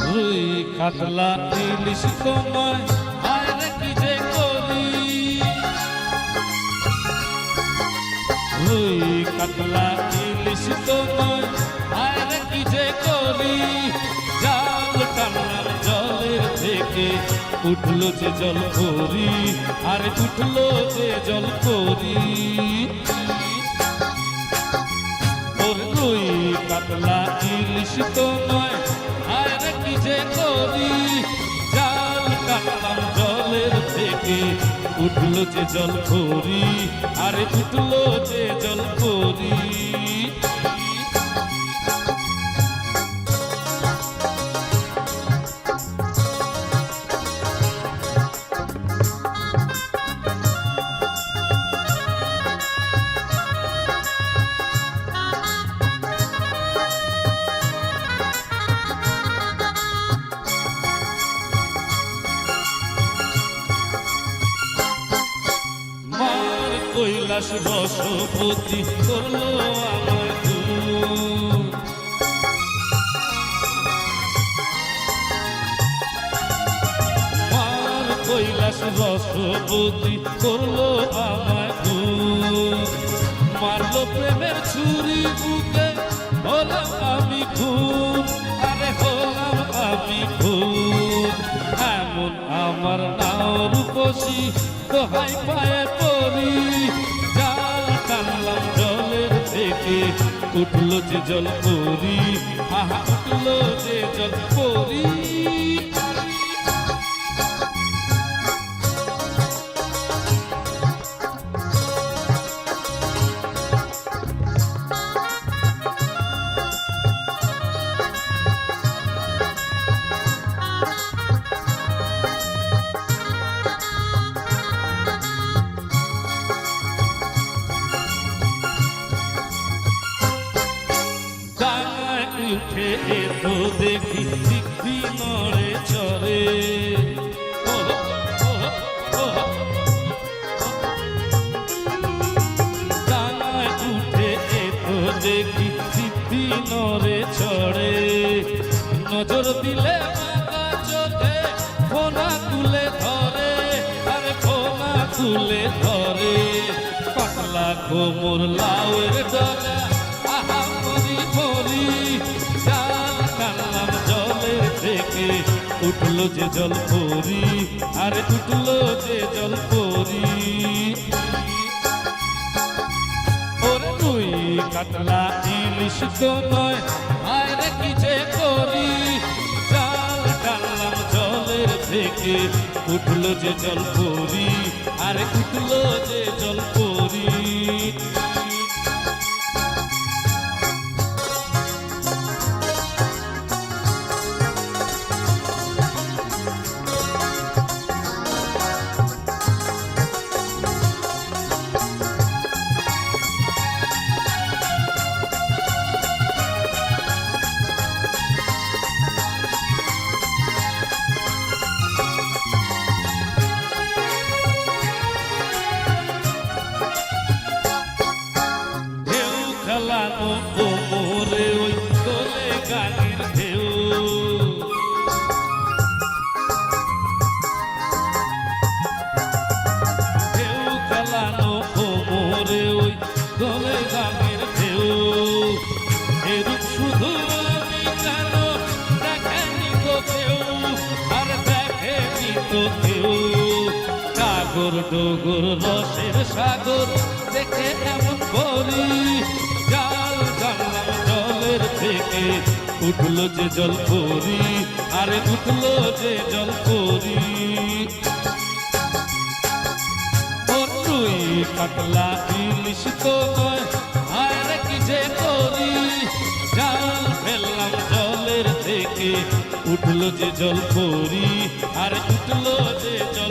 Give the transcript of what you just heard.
রুই কাতলা ইলিশ তোমায়, আরে কি যে করি? রুই কাতলা ইলিশ তোমায়, আরে কি যে করি? জাল টানলাম জলের থেকে উঠল যে জল করি আর উঠল যে জল করি। ওর রুই কাতলা ইলিশ তো নয় আর কি যে করি। জাল কাটলাম জলের থেকে উঠল যে জল খরি আরে উঠল যে কৈলাস রসপতি করল আমায় দূর। মার কৈলাস রসপতি করল আমায় দূর। মারলো প্রেমের ছুরি বুকে হলাম আমি খুন আরে হলাম আমি খুন এমন আমার নাও রূপসী, দোহাই পায়ে পড়ি উঠল যে জল পরি আহা উঠল যে জল উঠে এত দেখি দিগ্ধি নড়ে ও, ডাঙায় উঠে এত দেখি দিগ্ধি নড়ে চড়ে। নজর দিলে চোখে ফোনা তুলে ধরে আরে ফোনা তুলে ধরে। পাতলা কোমর লাউয়ের ডগা থেকে উঠল যে জল পরি আরে উঠল যে জল পরি ওরে তুই কাতলা ইলিশ তো নয় আরে কি যে করি। জাল টানলাম জলের থেকে, উঠল যে জল পরি কেউ আর দেখেনি তো কেউ সাগর ডোগর রসের সাগর দেখে এমন করি জাল জানলাম জলের থেকে উঠল যে জল করি আরে উঠল যে জল করি কাতলা ইলিশ তো আরে কি যে করি জাল ফেললাম জলের থেকে উঠল যে জল পরি আর উঠল যে জল